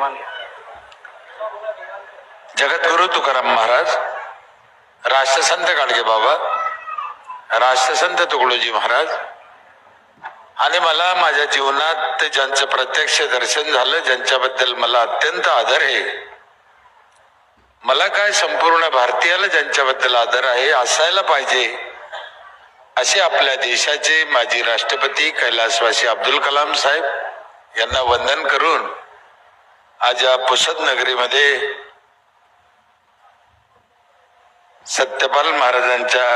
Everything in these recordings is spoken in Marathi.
निर्माण घ्या जगद्गुरु तुकाराम महाराज राष्ट्रसंत गाडगे बाबा राष्ट्रसंत तुकडोजी महाराज आणि मला माझ्या जीवनात ज्यांचं प्रत्यक्ष दर्शन झालं ज्यांच्याबद्दल मला अत्यंत आदर आहे. मला काय संपूर्ण भारतीयाला ज्यांच्याबद्दल आदर आहे असायला पाहिजे असे आपल्या देशाचे माजी राष्ट्रपती कैलासवासी अब्दुल कलाम साहेब यांना वंदन करून आज या पुसद नगरीमध्ये सत्यपाल महाराजांच्या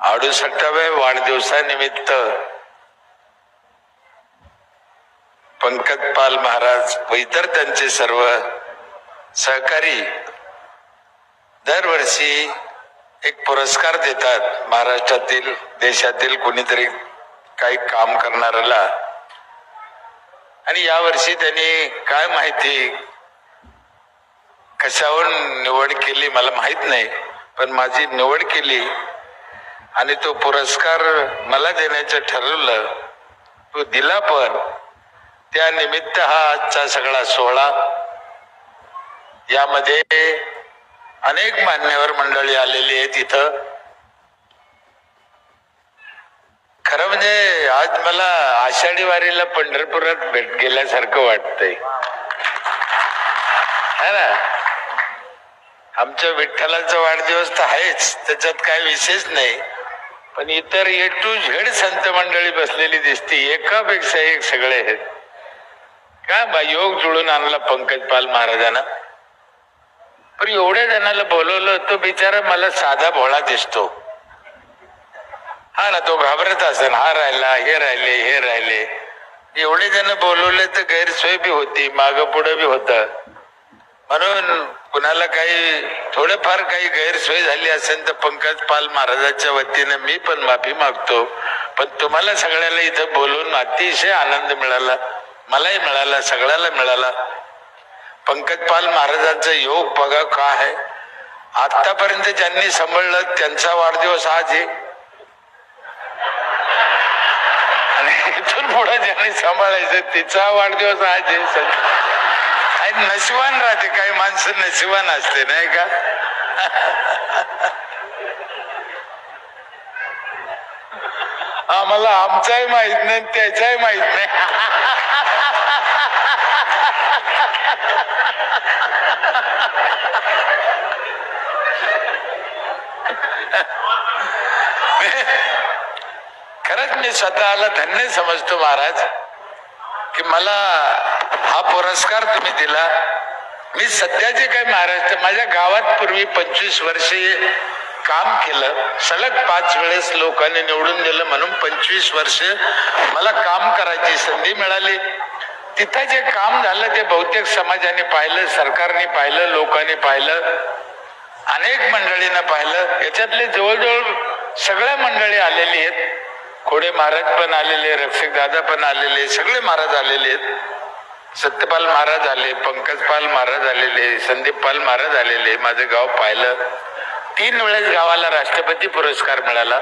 अडुसष्टाव्या वाढदिवसानिमित्त पंकजपाल महाराज व इतर त्यांचे सर्व सहकारी दरवर्षी एक पुरस्कार देतात. महाराष्ट्रातील देशातील कोणीतरी काही काम करणाऱ्याला आणि यावर्षी त्यांनी काय माहिती कशावरून निवड केली मला माहीत नाही पण माझी निवड केली आणि तो पुरस्कार मला देण्याचं ठरवलं तो दिला पण. त्या निमित्त हा आजचा सगळा सोहळा यामध्ये अनेक मान्यवर मंडळी आलेली आहेत इथं. खरं म्हणजे आज मला आषाढी वारीला पंढरपुरात भेट गेल्यासारखं वाटतंय. है ना? आमच्या विठ्ठलाचा वाढदिवस तर आहेच त्याच्यात काय विशेष नाही. पण इतर ए टू झेड संत मंडळी बसलेली दिसते एकापेक्षा एक सगळे आहेत. काय बा योग जुळून आणला पंकज पाल महाराजांना? पण एवढ्या जणाला बोलवलं तो बिचारा मला साधा भोळा दिसतो. हा ना तो घाबरत असेल हा राहिला हे राहिले हे राहिले. एवढे जण बोलवले तर गैरसोय बी होती माग पुढे बी होत. म्हणून कुणाला काही थोडंफार काही गैरसोय झाली असेल तर पंकज पाल महाराजांच्या वतीने मी पण माफी मागतो. पण तुम्हाला सगळ्याला इथं बोलून अतिशय आनंद मिळाला. मलाही मिळाला सगळ्याला मिळाला. पंकज पाल महाराजांचा योग बघा का आहे. आतापर्यंत ज्यांनी सांभाळलं त्यांचा वाढदिवस आज आहे आणि इथून पुढे ज्यांनी सांभाळायचं तिचा वाढदिवस आज आहे नशिवान आणि राहते काही माणसं नशिवान असते नाही का? आम्हाला आमचाही माहीत नाही त्याचाही माहीत नाही. खरंच मी स्वतःला धन्य समजतो महाराज की मला हा पुरस्कार तुम्ही दिला. मी सध्याचे काही महाराष्ट्र माझ्या गावात पूर्वी पंचवीस वर्षे काम केलं. सलग पाच वेळेस लोकांनी निवडून दिलं म्हणून पंचवीस वर्ष मला काम करायची संधी मिळाली. तिथं जे काम झालं ते बहुतेक समाजाने पाहिलं सरकारने पाहिलं लोकांनी पाहिलं अनेक मंडळींना पाहिलं. याच्यातले जवळजवळ सगळ्या मंडळी आलेली आहेत. खोडे महाराज पण आलेले रक्षक दादा पण आलेले सगळे महाराज आलेले आहेत. सत्यपाल महाराज आले पंकजपाल महाराज आलेले संदीपपाल महाराज आलेले माझं गाव पाहिलं. तीन वेळेस गावाला राष्ट्रपती पुरस्कार मिळाला.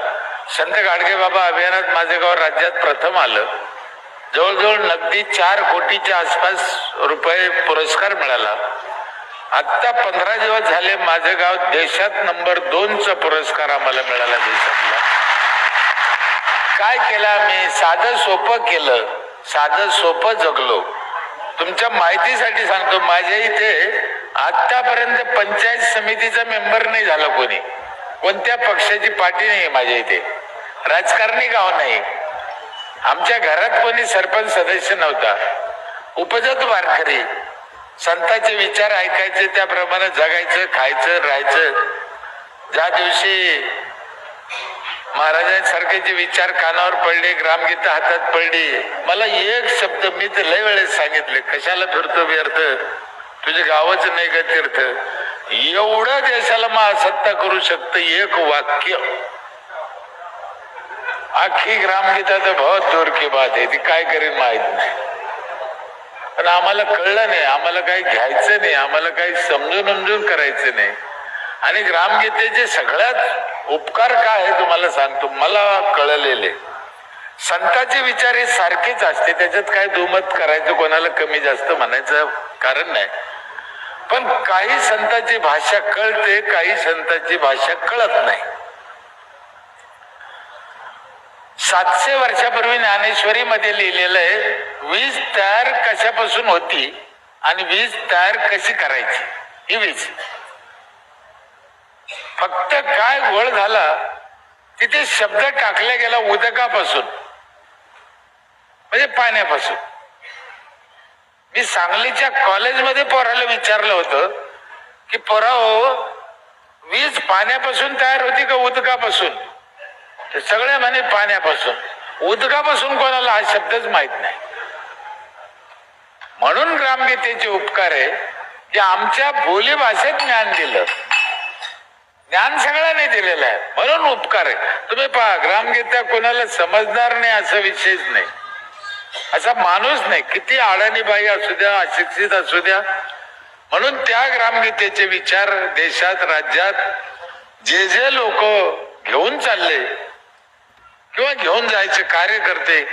संत गाडगे बाबा अभियानात माझं गाव राज्यात प्रथम आलं. जवळजवळ नगदी चार कोटीच्या आसपास रुपये पुरस्कार मिळाला. आत्ता पंधरा दिवस झाले माझं गाव देशात नंबर दोनचा पुरस्कार आम्हाला मिळाला देशातला. काय केलं मी? साधं सोपं केलं. साधं सोपं जगलो. तुमच्या माहितीसाठी सांगतो माझ्या इथे आतापर्यंत पंचायत समितीचा मेंबर नाही झाला कोणी. कोणत्या पक्षाची पार्टी नाही माझ्या इथे. राजकारणी गाव नाही. आमच्या घरात कोणी सरपंच सदस्य नव्हता. उपजत वारकरी. संतांचे विचार ऐकायचे त्याप्रमाणे जगायचं खायचं राहायचं. ज्या दिवशी महाराजांसारखे जे विचार कानावर पडले ग्रामगीता हातात पडली. मला एक शब्द मी तर लय वेळेस सांगितले. कशाला फिरतो व्यर्थ? तुझे गावच नाही का तीर्थ? एवढं देशाला महासत्ता करू शकत एक वाक्य. आखी ग्रामगीता तर बहुत दूर की बात आहे. ती काय करेन माहीत नाही. पण आम्हाला कळलं नाही. आम्हाला काही घ्यायचं नाही. आम्हाला काही समजून उमजून करायचं नाही. आणि ग्रामगीतेचे सगळ्यात उपकार काय आहे तुम्हाला सांगतो? मला कळलेले. संतांचे विचार हे सारखेच असते. त्याच्यात काय दुमत करायचं कोणाला कमी जास्त म्हणायचं कारण नाही. पण काही संतांची भाषा कळते काही संतांची भाषा कळत नाही. सातशे वर्षापूर्वी ज्ञानेश्वरी मध्ये लिहिलेलं आहे वीज तयार कशापासून होती आणि वीज तयार कशी करायची? ही वीज. फक्त काय गोळ झाला तिथे शब्द टाकला गेला उदकापासून. म्हणजे पाण्यापासून. मी सांगलीच्या कॉलेजमध्ये पोराला विचारलं होतं की पोरा हो वीज पाण्यापासून तयार होती का उदकापासून? ते सगळे म्हणे पाण्यापासून. उदकापासून कोणाला हा शब्दच माहीत नाही. म्हणून ग्रामगीतेचे उपकार आहे की आमच्या बोली भाषेत ज्ञान दिलं. ज्ञान सगळ्यांनी दिलेलं आहे. म्हणून उपकार आहे. तुम्ही पहा ग्रामगीता कोणाला समजणार नाही असा विषयच नाही. असा माणूस नाही. किती अडाणी बाई असू द्या अशिक्षित असू द्या. म्हणून त्या ग्रामगीतेचे विचार देशात राज्यात जे जे लोक घेऊन चालले किंवा घेऊन जायचे कार्य करते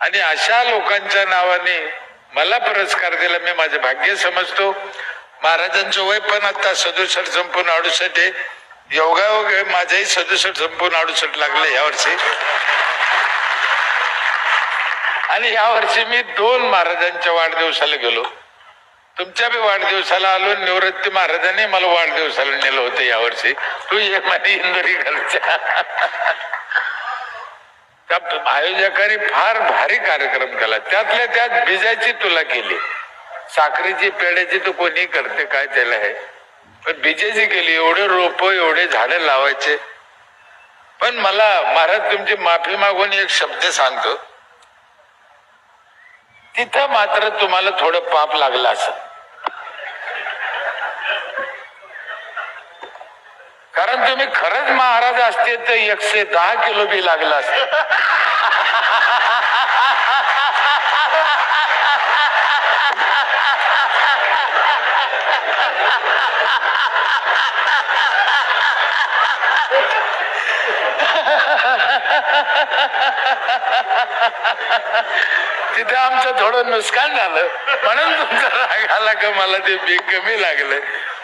आणि अशा लोकांच्या नावाने मला पुरस्कार दिला मी माझे भाग्य समजतो. महाराजांचं वय पण आता सदुसष्ट संपूर्ण अडुसष्ट आहे. योगायोग वगैरे माझ्याही सदुसष्ट संपूर्ण अडुसष्ट लागले यावर्षी आणि या वर्षी मी दोन महाराजांच्या वाढदिवसाला गेलो. तुमच्या बी वाढदिवसाला आलो निवृत्ती महाराजांनी मला वाढदिवसाला नेलं होतं यावर्षी तू ये माझी इंदोरी घरच्या. त्या आयोजकांनी फार भारी कार्यक्रम केला. त्यातल्या त्यात बिजाची तुला केली. साखरेची पेड्याची तू कोणी करते काय त्याला आहे पण बिजेची एवढे रोप एवढे झाडे लावायचे. पण मला महाराज तुमची माफी मागून एक शब्द सांगतो. तिथं मात्र तुम्हाला थोडं पाप लागलं असं कारण तुम्ही खरंच महाराज असते तर एकशे दहा किलो बी लागला असत तिथे आमचं थोडं नुकसान झालं. म्हणून तुमचा राग आला का मला ते बी कमी लागलं.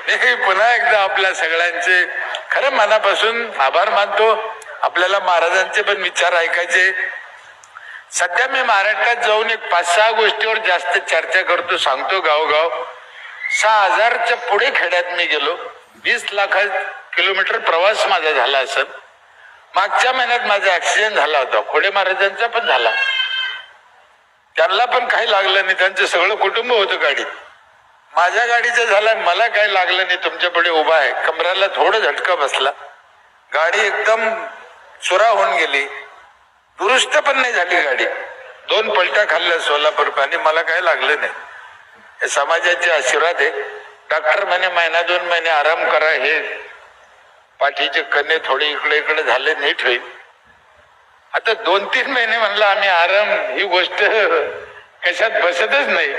मी पुन्हा एकदा आपल्या सगळ्यांचे खरं मनापासून आभार मानतो. आपल्याला महाराजांचे पण विचार ऐकायचे. सध्या मी महाराष्ट्रात जाऊन एक पाच सहा गोष्टीवर जास्त चर्चा करतो सांगतो गावगाव. सहा हजारच्या पुढे खेड्यात मी गेलो. वीस लाख किलोमीटर प्रवास माझा झाला असत मागच्या महिन्यात माझा ऍक्सिडेंट झाला होता. खोडे महाराजांचा पण झाला. त्यांना पण काही लागलं नाही. त्यांचं सगळं कुटुंब होतं गाडीत. माझ्या गाडीचं झालं मला काही लागलं नाही तुमच्यापुढे उभा आहे. कमराला थोडं झटका बसला. गाडी एकदम चुरा होऊन गेली. दुरुस्त पण नाही झाली गाडी. दोन पलट्या खाल्ल्या सोलापूर आणि मला काही लागलं नाही. हे समाजाचे आशीर्वाद आहे. डॉक्टर म्हणे महिना दोन महिने आराम करा. हे पाठीचे कणे थोडे इकडे इकडे झाले नीट होईल. आता दोन तीन महिने म्हणलं आम्ही आराम ही गोष्ट कशात बसतच नाही.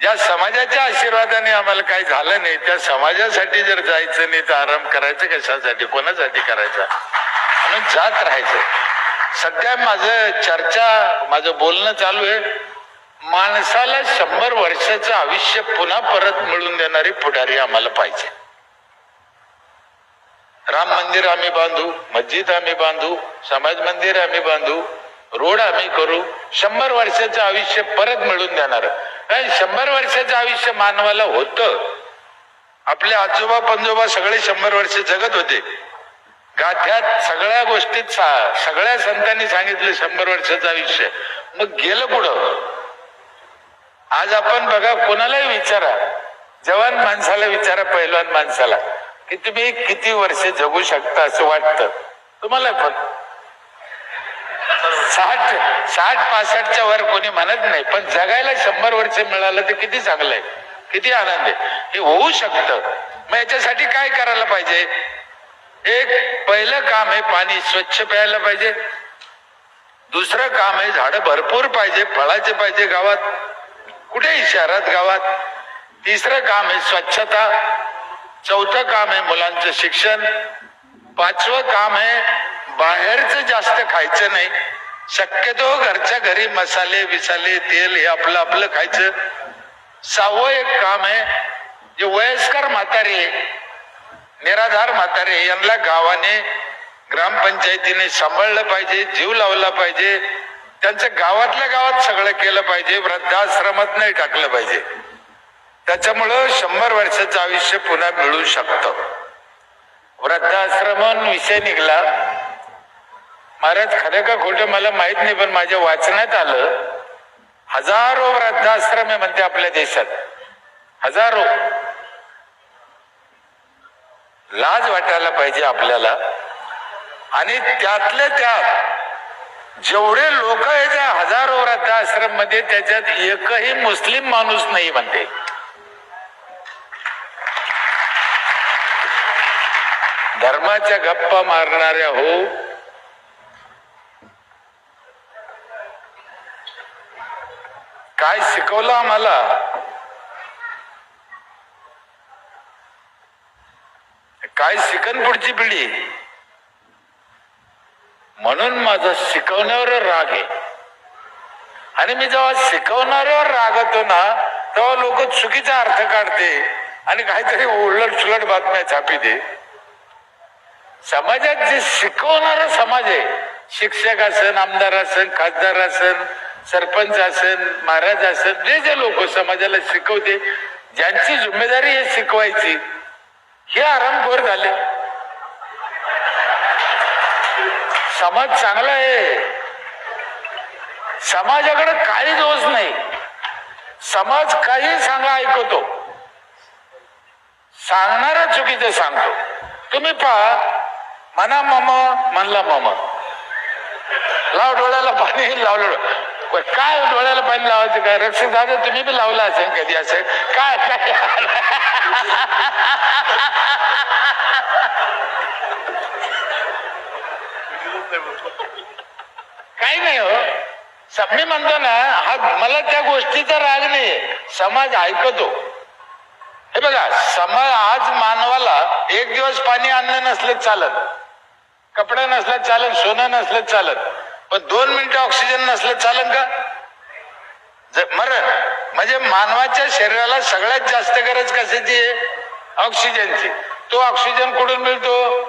ज्या समाजाच्या आशीर्वादाने आम्हाला काही झालं नाही त्या समाजासाठी जर जायचं नाही तर आराम करायचं कशासाठी कोणासाठी करायचा? म्हणून जात राहायचं. सध्या माझं चर्चा माझं बोलणं चालू आहे. माणसाला शंभर वर्षाचं आयुष्य पुन्हा परत मिळून देणारी पुढारी आम्हाला पाहिजे. राम मंदिर आम्ही बांधू मस्जिद आम्ही बांधू समाज मंदिर आम्ही बांधू रोड आम्ही करू शंभर वर्षाचं आयुष्य परत मिळून देणार. कारण शंभर वर्षाचं आयुष्य मानवाला होतं. आपले आजोबा पंजोबा सगळे शंभर वर्ष जगत होते. गाथ्यात सगळ्या गोष्टीत सा- सगळ्या संतांनी सांगितलं शंभर वर्षाचं आयुष्य. मग गेलं पुढं आज आपण बघा कोणालाही विचारा. जवान माणसाला विचारा पैलवान माणसाला. की तुम्ही किती वर्ष जगू शकता असं वाटतं. तुम्हाला पण. साठ साठ पासष्टच्या वर कोणी म्हणत नाही पण जगायला शंभर वर्ष मिळालं तर किती चांगलं आहे? किती आनंद आहे? हे होऊ शकतं. मग याच्यासाठी काय करायला पाहिजे? एक पहिलं काम आहे पाणी स्वच्छ प्यायला पाहिजे. दुसरं काम आहे झाडं भरपूर पाहिजे फळाचे पाहिजे गावात. कुठेही शहरात गावात? तिसरं काम आहे स्वच्छता. चौथं काम आहे मुलांचं शिक्षण. पाचवं काम आहे बाहेरचं जास्त खायचं नाही. शक्यतो घरच्या घरी मसाले बिसाले तेल हे आपलं आपलं खायचं. सहावं एक काम आहे जे वयस्कर म्हातारे निराधार म्हातारे यांना गावाने ग्रामपंचायतीने सांभाळलं पाहिजे जीव लावला पाहिजे. त्यांचं गावातल्या गावात सगळं केलं पाहिजे वृद्धाश्रमात नाही टाकलं पाहिजे. त्याच्यामुळं शंभर वर्षाचं आयुष्य पुन्हा मिळू शकतं. वृद्धाश्रमन विषय निघला. महाराज खरं का खोटं मला माहीत नाही पण माझ्या वाचण्यात आलं हजारो वृद्धाश्रम आहे म्हणते आपल्या देशात. हजारो. लाज वाटायला पाहिजे आपल्याला. आणि त्यातले त्यात जेवढे लोक आहे त्या हजारो वृद्धाश्रममध्ये त्याच्यात एकही मुस्लिम माणूस नाही म्हणते. धर्माच्या गप्पा मारणाऱ्या हो. काय शिकवलं आम्हाला? काय शिकन पुढची पिढी? म्हणून माझा शिकवण्यावर राग आहे. आणि मी जेव्हा शिकवणाऱ्यावर रागतो ना तेव्हा लोक चुकीचा अर्थ काढते आणि काहीतरी उलट सुलट बातम्या छापी दे समाजात जे शिकवणारा समाज आहे शिक्षक असन आमदार असन खासदार असन सरपंच असन महाराज असन जे जे लोक समाजाला शिकवते ज्यांची जिम्मेदारी हे शिकवायची हे आरामखोर झाले. समाज चांगला आहे. समाजाकडे काही दोष नाही. समाज काही सांगा ऐकतो. सांगणारा चुकीचं सांगतो. तुम्ही पहा म्हणा मामा म्हणला मामा. लाव डोळ्याला पाणी लावलं काय डोळ्याला पाणी लावायचं काय? रक्षक दादा तुम्ही बी लावला असेल कधी असेल काय? काय काही नाही हो. मी म्हणतो ना हा मला त्या गोष्टीचा राग नाही समाज ऐकतो. हे बघा समाज आज मानवाला एक दिवस पाणी आणलं नसलं चालत. कपडा नसला चालत सोनं नसलं चालत पण दोन मिनिटं ऑक्सिजन नसलं चालन का? ज- मरण म्हणजे मानवाच्या शरीराला सगळ्यात जास्त गरज कशाची आहे? ऑक्सिजनची तो ऑक्सिजन कुठून मिळतो?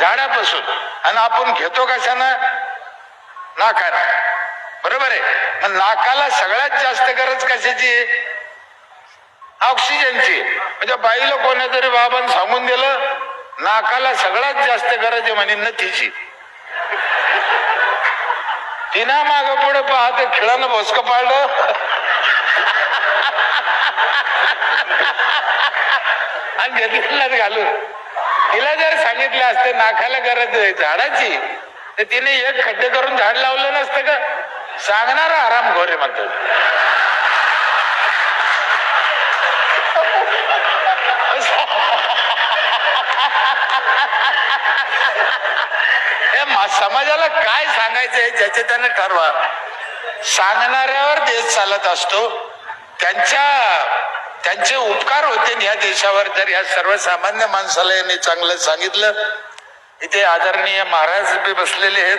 झाडापासून. आणि आपण घेतो कशानं? नाकानं. बरोबर आहे? मग नाकाला सगळ्यात जास्त गरज कशाची आहे? ऑक्सिजनची म्हणजे बाईला कोणातरी बाबान सांगून दिलं नाकाला सगळ्यात जास्त गरज आहे म्हणे नथीची. तिना माग पुढे पाहत खिळानं भोसक पाडलं आणि घेतलेलाच घालून. तिला जर सांगितलं असतं नाकाला गरज आहे झाडाची तर तिने एक खड्डे करून झाड लावलं नसतं का? सांगणार आराम घोरे म्हणतो. हे मा- समाजाला काय सांगायचंय ज्याचे त्याने ठरवा. सांगणाऱ्यावर देश चालत असतो. त्यांच्या त्यांचे उपकार होते या देशावर. जर या सर्वसामान्य माणसाला यांनी चांगलं सांगितलं इथे आदरणीय महाराज बी बसलेले आहेत.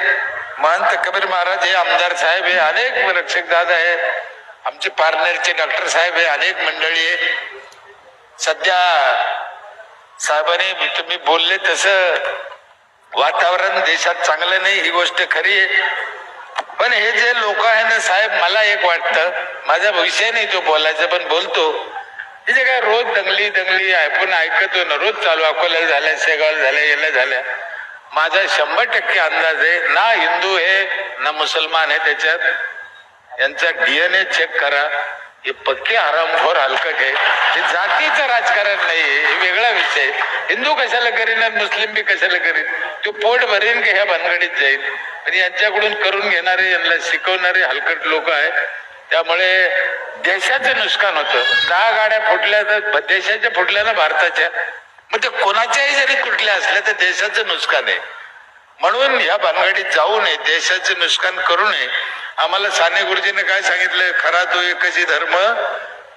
महंत कबीर महाराज हे आमदार साहेब हे अनेक रक्षक दादा आहे आमचे पार्लरचे डॉक्टर साहेब हे अनेक मंडळी आहे सध्या साहेबांनी तुम्ही बोलले तसं वातावरण देशात चांगलं नाही ही गोष्ट खरी आहे. पण हे जे लोक आहे ना साहेब मला एक वाटतं माझा विषय नाही तो बोलायचा पण बोलतो. हे जे काय रोज दंगली दंगली ऐकून ऐकतो ना रोज चालू अकोल्याला झाल्या शेगावला झाल्या याला झाल्या माझा शंभर टक्के अंदाज आहे ना हिंदू आहे ना मुसलमान आहे त्याच्यात. यांचा डीएनए चेक करा. हे पक्के आरामखोर हलकट आहे. हे जातीचं राजकारण नाहीये हे वेगळा विषय आहे. हिंदू कशाला करीन आणि मुस्लिम बी कशाला करीन? तो पोट भरीन की ह्या भानगडीत जाईल आणि यांच्याकडून करून घेणारे यांना शिकवणारे हलकट लोक आहे त्यामुळे देशाचं नुकसान होतं. दहा गाड्या फुटल्या तर देशाच्या फुटल्या ना भारताच्या? मग ते कोणाच्याही जरी तुटल्या असल्या तर देशाचं नुकसान आहे. म्हणून या भानगडीत जाऊ नये देशाचे नुकसान करू नये. आम्हाला साने गुरुजीने काय सांगितलं? खरा तो एकची धर्म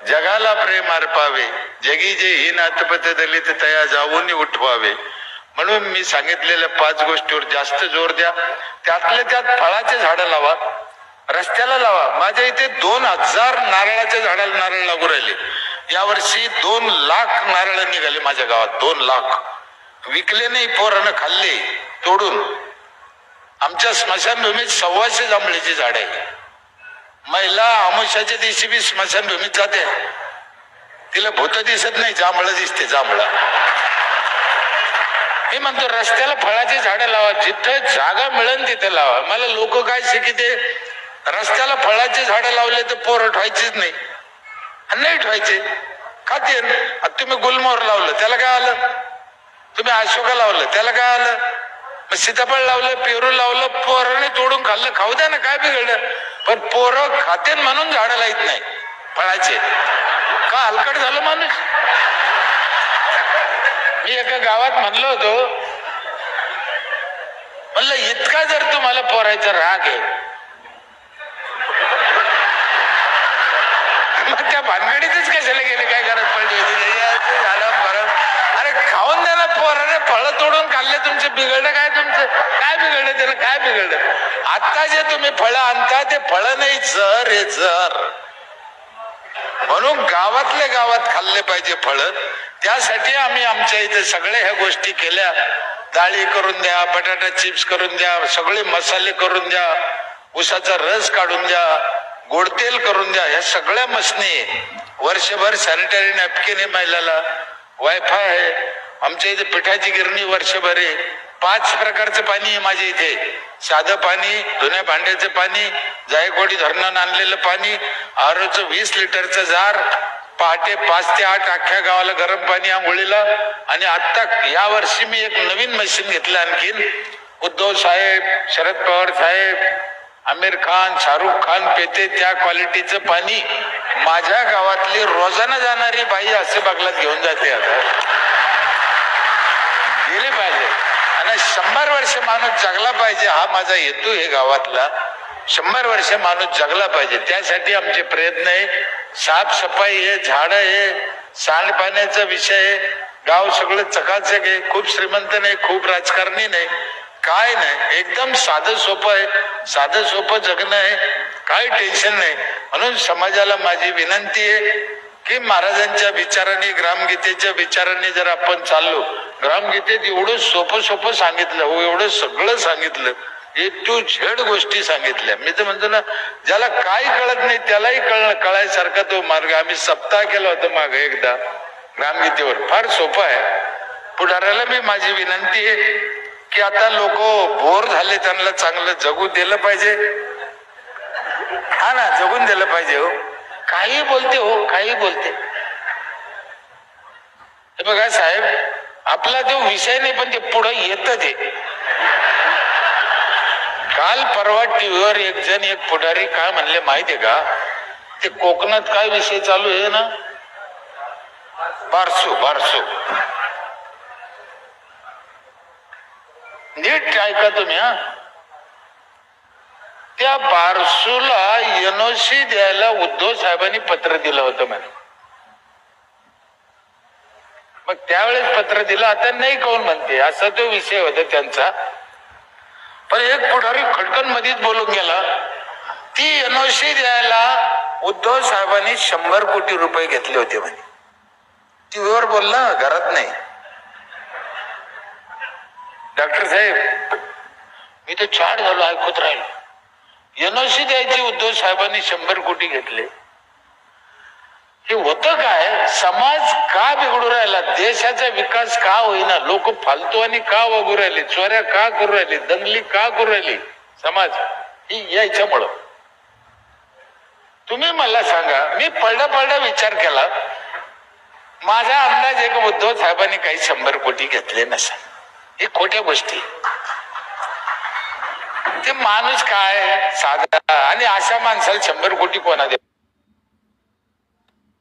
जगाला प्रेम अर्पावे. जगी जे ही आतपत दलित तया जाऊन उठवावे. म्हणून मी सांगितलेल्या पाच गोष्टीवर जास्त जोर द्या. त्यातल्या त्यात फळाचे झाडं लावा रस्त्याला लावा. माझ्या इथे दोन हजार नारळाच्या झाडाला नारळ लागू राहिले. यावर्षी दोन लाख नारळ निघाले माझ्या गावात दोन लाख. विकले नाही पोरानं खाल्ले. तोडून आमच्या स्मशानभूमीत सव्वाशे जांभळीची झाड आहे महिला आमुष्याच्या दिवशी बी स्मशानभूमीत जाते. तिला भूत दिसत नाही जांभळं दिसते जांभळं. मी म्हणतो रस्त्याला फळाची झाडं लावा जिथं जागा मिळेल तिथे लावा. मला लोक काय शिकिते? रस्त्याला फळाची झाडं लावले तर पोरं ठवायचीच नाही. आणि नाही ठवायचे. खाते तुम्ही गुलमोहर लावलं त्याला काय आलं? तुम्ही अशोका लावलं त्याला काय आलं? मग सीताफळ लावलं पेरू लावलं पोराने तोडून खाल्लं. खाऊ द्या ना काय बिघडलं? पण पोरं खाते म्हणून झाडं लाईत नाही. फळाचे. का हलकट झालं माणूस? मी एका गावात म्हणलो होतो. म्हणलं इतका जर तुम्हाला पोरायचा राग आहे. मग त्या भानगडीतच कशाला गेले? काय करा पडली होती हे असं झालं बरं अरे खाऊन द्या ना पोराने फळं काय तुमचं बिघडलं काय तुमचं? काय बिघडलं त्याला? काय बिघडलं आता जे तुम्ही फळं आणता ते फळं नाही जर हे जर. म्हणून गावातल्या गावात खाल्ले पाहिजे फळ. त्यासाठी आम्ही आमच्या इथे सगळ्या ह्या गोष्टी केल्या. डाळी करून द्या बटाटा चिप्स करून द्या सगळे मसाले करून द्या उसाचा रस काढून द्या गोडतेल करून द्या ह्या सगळ्या मसनी. वर्षभर सॅनिटरी नॅपकिन आहे महिलाला. वायफाय आहे. आमच्या इथे पिठाची गिरणी वर्षभर आहे. पाच प्रकारचं पाणी आहे माझ्या इथे. साधं पाणी धुण्या भांड्याचं पाणी जायकवाडी धरणानं आणलेलं पाणी आरोचं वीस लिटरचं जार पहाटे पाच ते आठ अख्ख्या गावाला गरम पाणी आंघोळीला. आणि आत्ता या वर्षी मी एक नवीन मशीन घेतलं आणखीन. उद्धव साहेब शरद पवार साहेब आमिर खान शाहरुख खान पेते त्या क्वालिटीचं पाणी. माझ्या गावातली रोजानं जाणारी बाई असे बागलात घेऊन जाते आता. गेले पाहिजे. आणि शंभर वर्ष माणूस जगला पाहिजे हा माझा हेतू आहे गावातला. शंभर वर्ष माणूस जगला पाहिजे. त्यासाठी आमचे प्रयत्न आहे. साफसफाई आहे झाड आहे सांडपाण्याचा विषय आहे. गाव सगळं चकाचक आहे. खूप श्रीमंत नाही खूप राजकारणी नाही. काय नाही. एकदम साधं सोपं आहे. साधं सोपं जगणं आहे. काही टेन्शन नाही. म्हणून समाजाला माझी विनंती आहे की महाराजांच्या विचाराने ग्रामगीतेच्या विचाराने जर आपण चाललो ग्रामगीतेत एवढं सोपं सोपं सांगितलं हो एवढं सगळं सांगितलं ए टू झेड गोष्टी सांगितल्या. मी तर म्हणतो ना ज्याला काही कळत नाही त्यालाही कळ कळायसारखा तो मार्ग. आम्ही सप्ताह केला होता माग एकदा ग्रामगीतेवर. फार सोपं आहे. पुढाऱ्याला मी माझी विनंती आहे की आता लोक बोर झाले त्यांना चांगलं जगू दिलं पाहिजे. हा ना जगून दिलं पाहिजे हो. काही बोलते हो काही बोलते. बघा साहेब आपला जो विषय नाही पण ते पुढे येत ते काल परवा टीव्हीवर एक जण एक पुढारी काय म्हणले माहितीये का? ते कोकणात काय विषय चालू आहे ना? बारसू बारसू. नीट ऐका तुम्ही हा. त्या बारसूला एनओसी द्यायला उद्धव साहेबांनी पत्र दिलं होतं म्हणे मग त्यावेळेस पत्र दिलं आता नाही कोण म्हणते? असा तो विषय होता त्यांचा. पण एक पुढारी खडकन मध्येच बोलून गेला ती एनओसी द्यायला उद्धव साहेबांनी शंभर कोटी रुपये घेतले होते म्हणे. टीव्हीवर बोलला घरात नाही. डॉक्टर साहेब मी तर छान झालो ऐकत राहिलो. एनओसी द्यायची उद्धव साहेबांनी शंभर कोटी घेतले. हे होतं काय? समाज का बिघडू राहिला? देशाचा विकास का होईना? लोक फालतू आणि का वागू राहिले? चोऱ्या का करू राहिले? दंगली का करू राहिली? समाज ही यायच्यामुळं तुम्ही मला सांगा मी पडला पडला विचार केला. माझा अंदाज एक उद्धव साहेबांनी काही शंभर कोटी घेतले नसेल. हे खोट्या गोष्टी. ते माणूस काय? साधा. आणि अशा माणसाला शंभर कोटी कोणा दे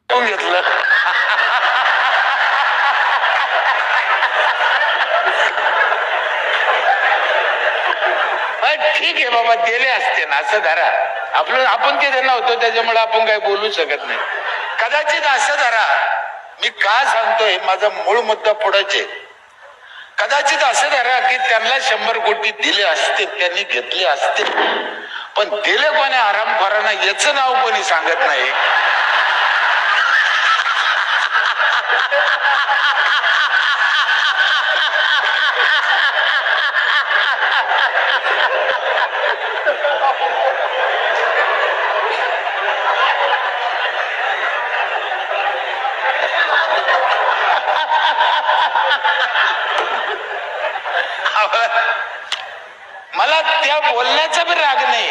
घेतलं? ठीक आहे बाबा दिले असते ना असं धरा. आपलं आपण ते त्यांना होतो त्याच्यामुळे आपण काही बोलू शकत नाही. कदाचित असं धरा. मी का सांगतोय माझा मूळ मुद्दा पुढाचे कदाचित असं करा की त्यांना शंभर कोटी दिले असते त्यांनी घेतले असते. पण दिले कोणी आरामखोरांना याच नाव कोणी सांगत नाही. मला त्या बोलण्याचा बी राग नाही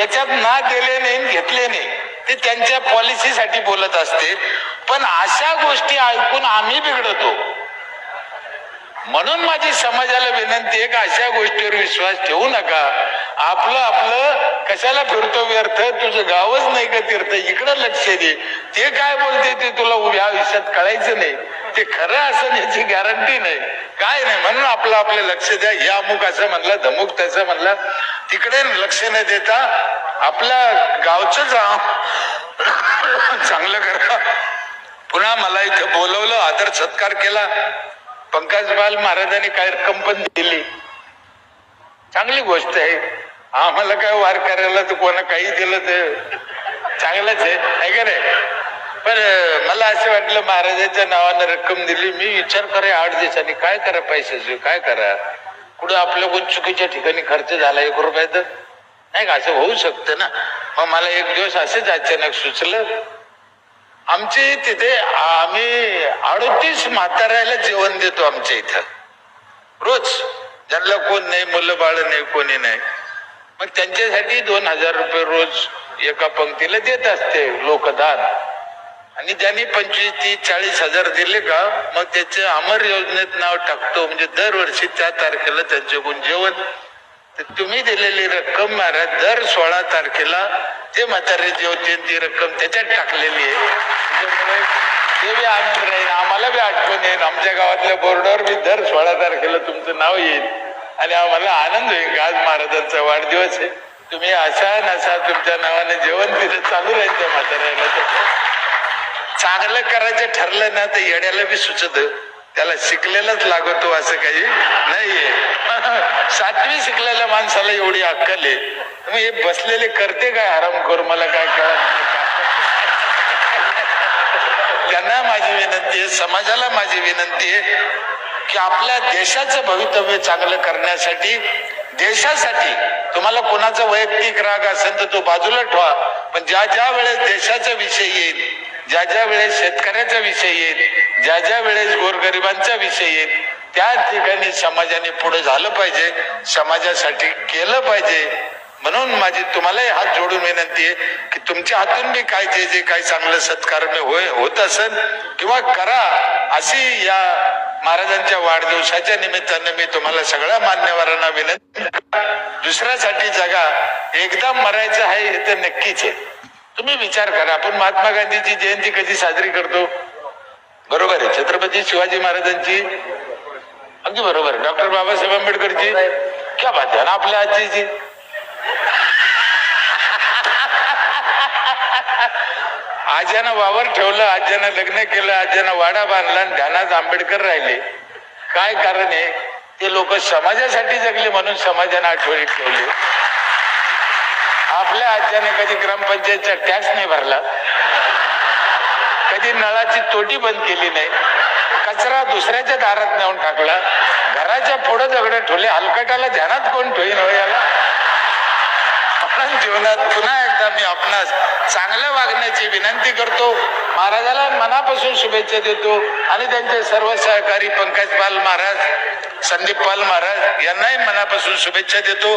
याच्यात ना दिले नाही घेतले नाही. ते त्यांच्या पॉलिसीसाठी बोलत असते. पण अशा गोष्टी ऐकून आम्ही बिघडतो. म्हणून माझी समाजाला विनंती आहे का अशा गोष्टीवर विश्वास ठेवू नका. आपलं आपलं कशाला फिरतो व्यर्थ? तुझं गावच नाही का तीर्थ? इकडं लक्ष दे. ते काय बोलते ते तुला उभ्या आयुष्यात कळायचं नाही. ते खरं असं याची गॅरंटी नाही. काय नाही म्हणून आपलं आपलं लक्ष द्या. या अमुक असं म्हणलं धमुक तसं म्हणलं. तिकडे लक्ष न देता आपल्या गावच जा चांगलं करा. पुन्हा मला इथं बोलवलं आदर सत्कार केला. पंकज बाल महाराजांनी काय रक्कम पण दिली. चांगली गोष्ट आहे. आम्हाला काय वार करायला तर कोणा काही दिलं ते चांगलंच आहे. आहे का नाही? पण मला असं वाटलं महाराजांच्या नावानं रक्कम दिली. मी विचार करे आठ दिवसांनी काय करा पैशाचे काय करा? कुठं आपल्या कोण चुकीच्या ठिकाणी खर्च झाला एक रुपयात नाही का? असं होऊ शकतं ना. मग मला एक दिवस असंच अचानक सुचलं. आमची तिथे आम्ही अडतीस म्हाताऱ्याला जेवण देतो आमच्या इथं. रोज. ज्यांना कोण नाही मुलं बाळ नाही कोणी नाही. मग त्यांच्यासाठी दोन हजार रुपये रोज एका पंक्तीला देत असते लोकदान. आणि ज्यांनी पंचवीस तीस चाळीस हजार दिले का मग त्याचे अमर योजनेत नाव टाकतो. म्हणजे दरवर्षी त्या तारखेला त्यांच्याकडून जेवण. तर तुम्ही दिलेली रक्कम महाराज दर सोळा तारखेला ते म्हातारे जेवतील ती रक्कम त्याच्यात टाकलेली आहे. म्हणजे त्याच्यामुळे ते बी आनंद राहील आम्हाला बी आठवण येईल आमच्या गावातल्या बोर्डावर बी दर सोळा तारखेला तुमचं नाव येईल. आणि आम्हाला आनंद होईल का? आज महाराजांचा वाढदिवस आहे. तुम्ही असा नसा तुमच्या नावाने जेवण तिथे चालू राहील त्या म्हाताऱ्याला. चांगलं करायचं ठरलं ना तर येड्याला बी सुचत. त्याला शिकलेलाच लागतो असं काही नाहीये. सातवी शिकलेल्या माणसाला एवढी अक्कल आहे. मग हे बसलेले करते काय आराम करू? मला काय कळत त्यांना माझी विनंती आहे समाजाला माझी विनंती आहे की आपल्या देशाचं भवितव्य चांगलं करण्यासाठी देशासाठी तुम्हाला कोणाचा वैयक्तिक राग असेल तर तो बाजूला ठेवा. पण ज्या ज्या वेळेस देशाचा विषय येईल ज्या ज्या वेळेस शेतकऱ्याचा विषय येईल ज्या ज्या वेळेस गोरगरिबांचा विषय येईल त्या ठिकाणी समाजाने पुढे झालं पाहिजे समाजासाठी केलं पाहिजे. म्हणून माझी तुम्हालाही हात जोडून विनंती आहे की तुमच्या हातून बी काय जे जे काही चांगलं सत्कारम्य होय होत असेल किंवा करा अशी या महाराजांच्या वाढदिवसाच्या निमित्ताने मी तुम्हाला सगळ्या मान्यवरांना विनंती दुसऱ्यासाठी जगा एकदा मरायचं आहे हे तर नक्कीच आहे. तुम्ही विचार करा. आपण महात्मा गांधीची जयंती कधी साजरी करतो? बरोबर आहे. छत्रपती शिवाजी महाराजांची. अगदी बरोबर. डॉक्टर बाबासाहेब आंबेडकरची. क्या बात आहे. ना आपल्या आजीची. आज्यानं वावर ठेवलं आज्यानं लग्न केलं आज्यानं वाडा बांधला आणि ध्यानात आंबेडकर राहिले. काय कारण आहे? ते लोक समाजासाठी जगले म्हणून समाजाने आठवणीत ठेवले. आपल्या आज्याने कधी ग्रामपंचायतचा टॅक्स नाही भरला. कधी नळाची तोटी बंद केली नाही. कचरा दुसऱ्याच्या दारात नेऊन टाकला. घराच्या पुढे दगड ठेवले. हलकटाला ध्यानात कोण ठेवीन हो याला? म्हणून जीवनात पुन्हा एकदा मी आपणास चांगल्या वागण्याची विनंती करतो. महाराजाला मनापासून शुभेच्छा देतो. आणि त्यांचे सर्व सहकारी पंकज पाल महाराज संदीप पाल महाराज यांनाही मनापासून शुभेच्छा देतो.